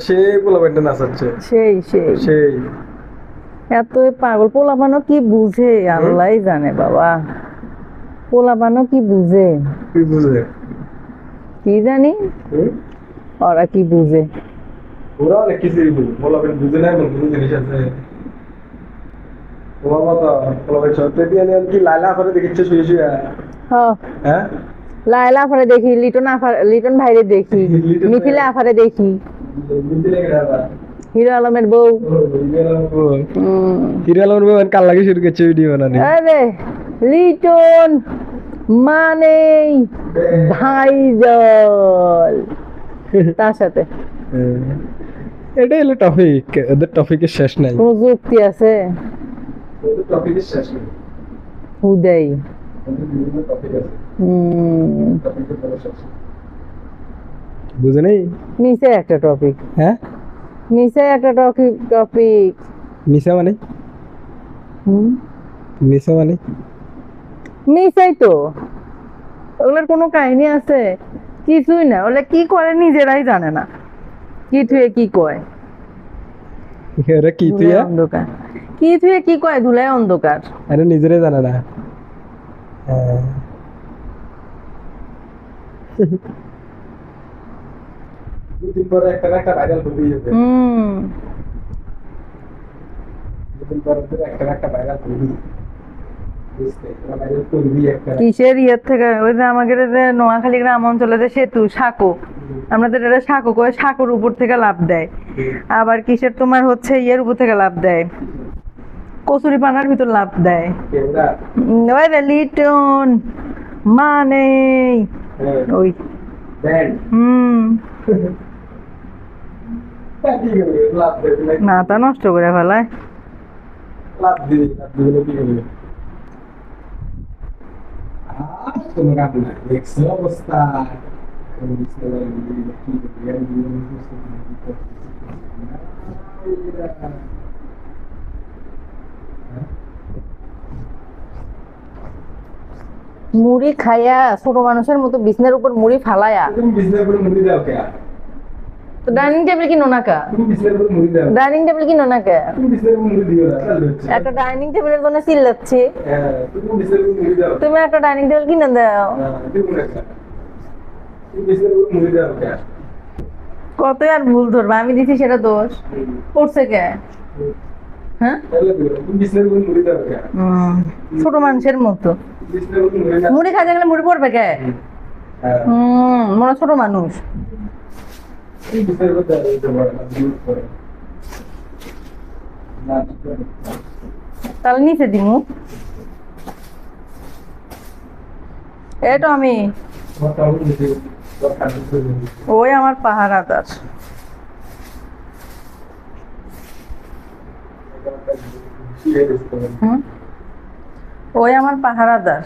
সে পোলা প্যান্টে নাচাচ্ছে। সেই সেই। সেই। এত পাগল। পোলাপানো কি বুঝে? আল্লাহ জানে বাবা। কি বুঝে? কি বুঝে? কি জানি? ওরা কি বুঝে? ওরা অনেক কিছুই বুঝে। পোলা বুঝে না এমন কোনো জিনিস আছে? তোমার মতো পোলা সত্যি দিয়ে কি লাইলা করে দেখিচ্ছে শুয়ে শুয়ে? হ্যাঁ? আফারে দেখি লিটন আফার লিটন ভাইরে দেখি মিথিলা আফারে দেখি। হিরো আলমের বউ। হিরো আলমের বউ কাল লাগে শুরু করছে ভিডিও বানানি। আরে লিটন মানে ভাইজল তার সাথে। এটাই হলো টপিক ওদের টপিকের শেষ নাই। কোন যুক্তি আছে। ওদের টপিকের শেষ নেই। হুদাই হুম টপিকের কোনো শেষ নেই। বুঝে নেই? মিশে একটা টপিক হ্যাঁ? মিশে একটা টপিক টপিক মিশা মানে? হুম? মিশা মানে? মিশাই তো। ওগুলোর কোনো কাহিনী আছে? কিছুই না। ওগুলো কি করে নিজেরাই জানে না। কি থুয়ে কি কয়। এরা কি তুই অন্ধকার। কি থুয়ে কি কয় ধুলায় অন্ধকার। আরে নিজেরাই জানে না। হ্যাঁ। দুদিন পরে একটা একটা ভাইরাল হুম। দুদিন পরে একটা একটা ভাইরাল কিসের ইয়ের থেকে? ওই যে আমাদের যে নোয়াখালী গ্রাম অঞ্চলে যে সেতু সাঁকো। আমরা তো এটা সাঁকো সাঁকোর উপর থেকে লাভ দেয়। আবার কিসের তোমার হচ্ছে ইয়ের উপর থেকে লাভ দেয়? কচুরি পানার ভিতর লাভ দেয়। ওই রে লিটন মানে ওই। হুম। নাকি? মাথা নষ্ট করে ফেলায়? মুড়ি খাইয়া ছোট মানুষের মতো বিছনার উপর মুড়ি ফালায়া বিছনার উপরে মুড়ি দাও কে তো ডাইনিং টেবিল কিনো না কা ডাইনিং টেবিল কিনো না কে একটা ডাইনিং টেবিলের জন্য চিল্লাচ্ছি হ্যাঁ তুমি একটা ডাইনিং টেবিল কিনে দাও। হ্যাঁ, কত আর ভুল ধরবা আমি দিছি সেটা দোষ। পড়ছে কে? হ্যাঁ? ছোট মানুষের মতো। মুড়ি খাইতে গেলে মুড়ি পড়বে কে? হম। মনে ছোট মানুষ তুমি বিছনার উপরে দাও এই না দিও করে তাহলে নিচে দিমু। এটা আমি ওই আমার পাহাড় ওই আমার পাহাড় আদার